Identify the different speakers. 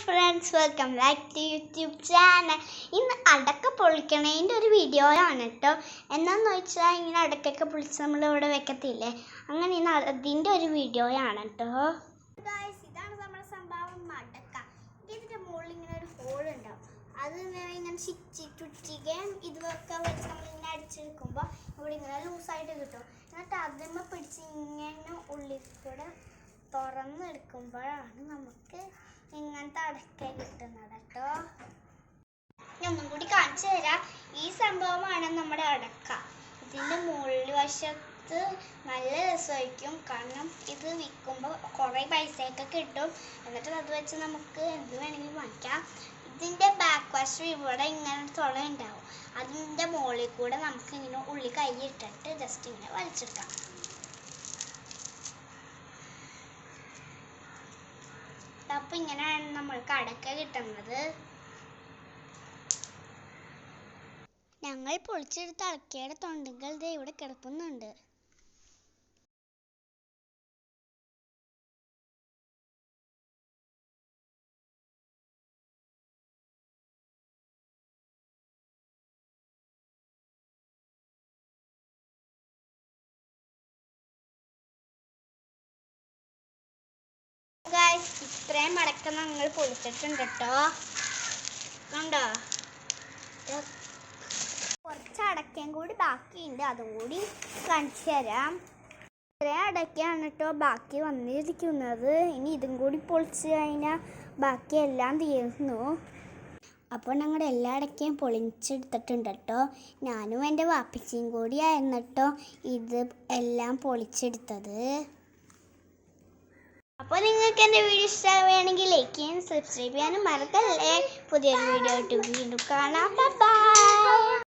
Speaker 1: Friends welcome back to YouTube channel ഇന്ന് അടക്ക പൊളിക്കണേന്റെ ഒരു വീഡിയോ ആണ് കേട്ടോ എന്നാന്ന് വെച്ചാൽ ഇങ്ങനെ അടക്കൊക്കെ പൊളിച്ച് നമ്മൾ ഇവിടെ വെക്കത്തില്ലേ? അങ്ങനെ ഇന്ന് അതിന്റെ ഒരു വീഡിയോ ആണ് കേട്ടോ ഇതാണ് നമ്മുടെ സംഭവം അടക്ക. ഇതിന്റെ മുകളിൽ ഇങ്ങനെ ഒരു ഹോൾ ഉണ്ടാവും. അത് ഇങ്ങനെ ഇങ്ങനെ ചുറ്റി ചുറ്റികയും ഇതൊക്കെ വെച്ച് നമ്മളിങ്ങനെ അടിച്ചെടുക്കുമ്പോൾ ഇവിടെ ഇങ്ങനെ ലൂസായിട്ട് കിട്ടും. എന്നിട്ട് അതിന്മ പിടിച്ച് ഇങ്ങനെ ഉള്ളിൽ കൂടെ തുറന്നെടുക്കുമ്പോഴാണ് നമുക്ക് ഇങ്ങനത്തെ അടക്ക കിട്ടുന്നത് കേട്ടോ. ഒന്നും കൂടി കാണിച്ചു തരാം. ഈ സംഭവമാണ് നമ്മുടെ അടക്ക ഇതിന്റെ മുകളിൽ വശത്ത് നല്ല രസമായിരിക്കും. കാരണം ഇത് വിൽക്കുമ്പോൾ കുറേ പൈസയൊക്കെ കിട്ടും. എന്നിട്ട് അത് വെച്ച് നമുക്ക് എന്ത് വേണമെങ്കിലും വാങ്ങിക്കാം. ഇതിന്റെ ബാക്ക് വശം ഇവിടെ ഇങ്ങനെ തുള ഉണ്ടാവും അതിന്റെ മുകളിൽ കൂടെ നമുക്ക് ഇങ്ങനെ ഉള്ളി കൈ ഇട്ടിട്ട് ജസ്റ്റ് ഇങ്ങനെ വലിച്ചെടുക്കാം. അപ്പൊ ഇങ്ങനെയാണ് നമ്മൾക്ക് അടക്ക കിട്ടുന്നത്. ഞങ്ങൾ പൊളിച്ചെടുത്ത അടക്കയുടെ തൊണ്ടുകൾ ദേ ഇവിടെ കിടക്കുന്നുണ്ട്. ഗായ്സ് ഇത്രയും അടക്ക ഞങ്ങൾ പൊളിച്ചിട്ടുണ്ട് കേട്ടോ കണ്ടോ? കുറച്ച് അടക്കയും കൂടി ബാക്കിയുണ്ട്. അതും കൂടി കാണിച്ചു തരാം. ഇത്രയും അടക്കയാണ് കേട്ടോ ബാക്കി വന്നിരിക്കുന്നത്. ഇനി ഇതും കൂടി പൊളിച്ച് കഴിഞ്ഞാൽ ബാക്കിയെല്ലാം തീർന്നു. അപ്പോൾ ഞങ്ങളുടെ എല്ലാ അടക്കയും പൊളിച്ചെടുത്തിട്ടുണ്ട് കേട്ടോ ഞാനും എന്റെ വാപ്പിച്ചിയും കൂടിയായിരുന്നു കേട്ടോ ഇത് എല്ലാം പൊളിച്ചെടുത്തത്. അപ്പോൾ നിങ്ങൾക്ക് എന്റെ വീഡിയോ ഇഷ്ടമാവുകയാണെങ്കിൽ ലൈക്ക് ചെയ്യാനും സബ്സ്ക്രൈബ് ചെയ്യാനും മറക്കല്ലേ. പുതിയൊരു വീഡിയോ ആയിട്ട് വീണ്ടും കാണാം. ബൈ